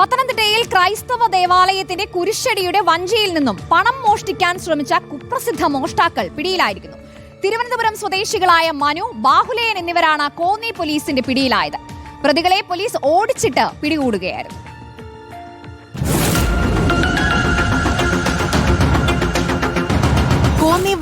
പത്തനംതിട്ടയിൽ ക്രൈസ്തവ ദേവാലയത്തിന്റെ കുരിശടിയുടെ വഞ്ചിയിൽ നിന്നും പണം മോഷ്ടിക്കാൻ ശ്രമിച്ച കുപ്രസിദ്ധ മോഷ്ടാക്കൾ പിടിയിലായിരിക്കുന്നു. തിരുവനന്തപുരം സ്വദേശികളായ മനു ബാഹുലയൻ എന്നിവരാണ് കോന്നി പോലീസിന്റെ പിടിയിലായത്. പ്രതികളെ പോലീസ് ഓടിച്ചിട്ട് പിടികൂടുകയായിരുന്നു.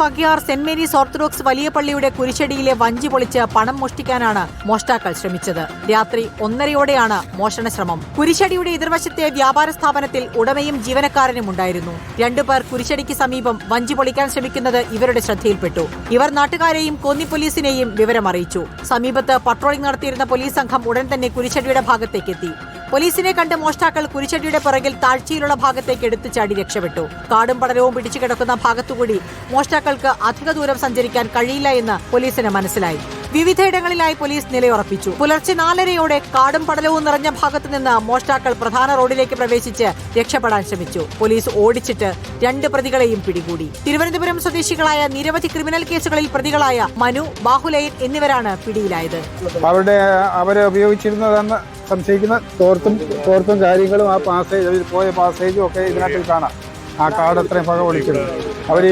വഗ്യാർ സെന്റ് മേരീസ് ഓർത്തഡോക്സ് വലിയ പള്ളിയുടെ കുരിശടിയിലെ വഞ്ചി പൊളിച്ച് പണം മോഷ്ടിക്കാനാണ് മോഷ്ടാക്കൾ ശ്രമിച്ചത്. രാത്രി ഒന്നരയോടെയാണ് മോഷണ ശ്രമം കുരിശടിയുടെ എതിർവശത്തെ വ്യാപാര സ്ഥാപനത്തിൽ ഉടമയും ജീവനക്കാരനും ഉണ്ടായിരുന്നു. രണ്ടുപേർ കുരിശടിക്ക് സമീപം വഞ്ചി പൊളിക്കാൻ ശ്രമിക്കുന്നത് ഇവരുടെ ശ്രദ്ധയിൽപ്പെട്ടു. ഇവർ നാട്ടുകാരെയും കോന്നി പോലീസിനെയും വിവരമറിയിച്ചു. സമീപത്ത് പട്രോളിംഗ് നടത്തിയിരുന്ന പോലീസ് സംഘം ഉടൻ തന്നെ കുരിശടിയുടെ ഭാഗത്തേക്കെത്തി. പോലീസിനെ കണ്ട് മോഷ്ടാക്കൾ കുരിശടിയുടെ പുറകിൽ താഴ്ചയിലുള്ള ഭാഗത്തേക്ക് എടുത്തു ചാടി രക്ഷപ്പെട്ടു. കാടും പടലവും പിടിച്ചു കിടക്കുന്ന ഭാഗത്തുകൂടി മോഷ്ടാക്കൾക്ക് അധിക ദൂരം സഞ്ചരിക്കാൻ കഴിയില്ല എന്ന് പോലീസിന് മനസ്സിലായി. വിവിധയിടങ്ങളിലായി പോലീസ് നിലയുറപ്പിച്ചു. പുലർച്ചെ നാലരയോടെ കാടും പടലവും നിറഞ്ഞ ഭാഗത്തു നിന്ന് മോഷ്ടാക്കൾ പ്രധാന റോഡിലേക്ക് പ്രവേശിച്ച് രക്ഷപ്പെടാൻ ശ്രമിച്ചു. പോലീസ് ഓടിച്ചിട്ട് രണ്ട് പ്രതികളെയും പിടികൂടി. തിരുവനന്തപുരം സ്വദേശികളായ നിരവധി ക്രിമിനൽ കേസുകളിൽ പ്രതികളായ മനു ബാഹുലയൻ എന്നിവരാണ് പിടിയിലായത്. അവരുടെ അവരെ ഉപയോഗിച്ചിരുന്നതെന്ന് സംശയിക്കുന്ന തോർത്തും തോർത്തും കാര്യങ്ങളും ആ പാസേജ് പോയ പാസേജും ഒക്കെ ഇതിനകത്തിൽ കാണാം. ആ കാർഡ് അത്രയും ഭാഗം ഒളിക്കുന്നത് അവർ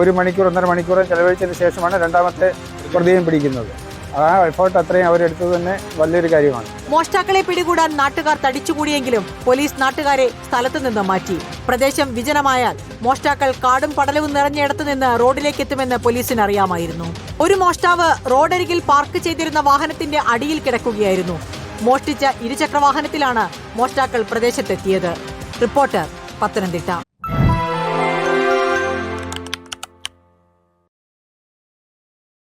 ഒരു മണിക്കൂർ ഒന്നര മണിക്കൂറും ചെലവഴിച്ചതിന് ശേഷമാണ് രണ്ടാമത്തെ പ്രതിയും പിടിക്കുന്നത്. ആ എഫേർട്ട് അത്രയും അവരെടുത്തത് തന്നെ വലിയൊരു കാര്യമാണ്. മോഷ്ടാക്കളെ പിടികൂടാൻ നാട്ടുകാർ തടിച്ചുകൂടിയെങ്കിലും പോലീസ് നാട്ടുകാരെ സ്ഥലത്തു നിന്ന് മാറ്റി. പ്രദേശം വിജനമായാൽ മോഷ്ടാക്കൾ കാടും പടലവും നിറഞ്ഞയിടത്തു നിന്ന് റോഡിലേക്ക് എത്തുമെന്ന് പോലീസിന് അറിയാമായിരുന്നു. ഒരു മോഷ്ടാവ് റോഡരികിൽ പാർക്ക് ചെയ്തിരുന്ന വാഹനത്തിന്റെ അടിയിൽ കിടക്കുകയായിരുന്നു. മോഷ്ടിച്ച ഇരുചക്ര വാഹനത്തിലാണ് മോഷ്ടാക്കൾ പ്രദേശത്തെത്തിയത്. റിപ്പോർട്ടർ പത്തനംതിട്ട.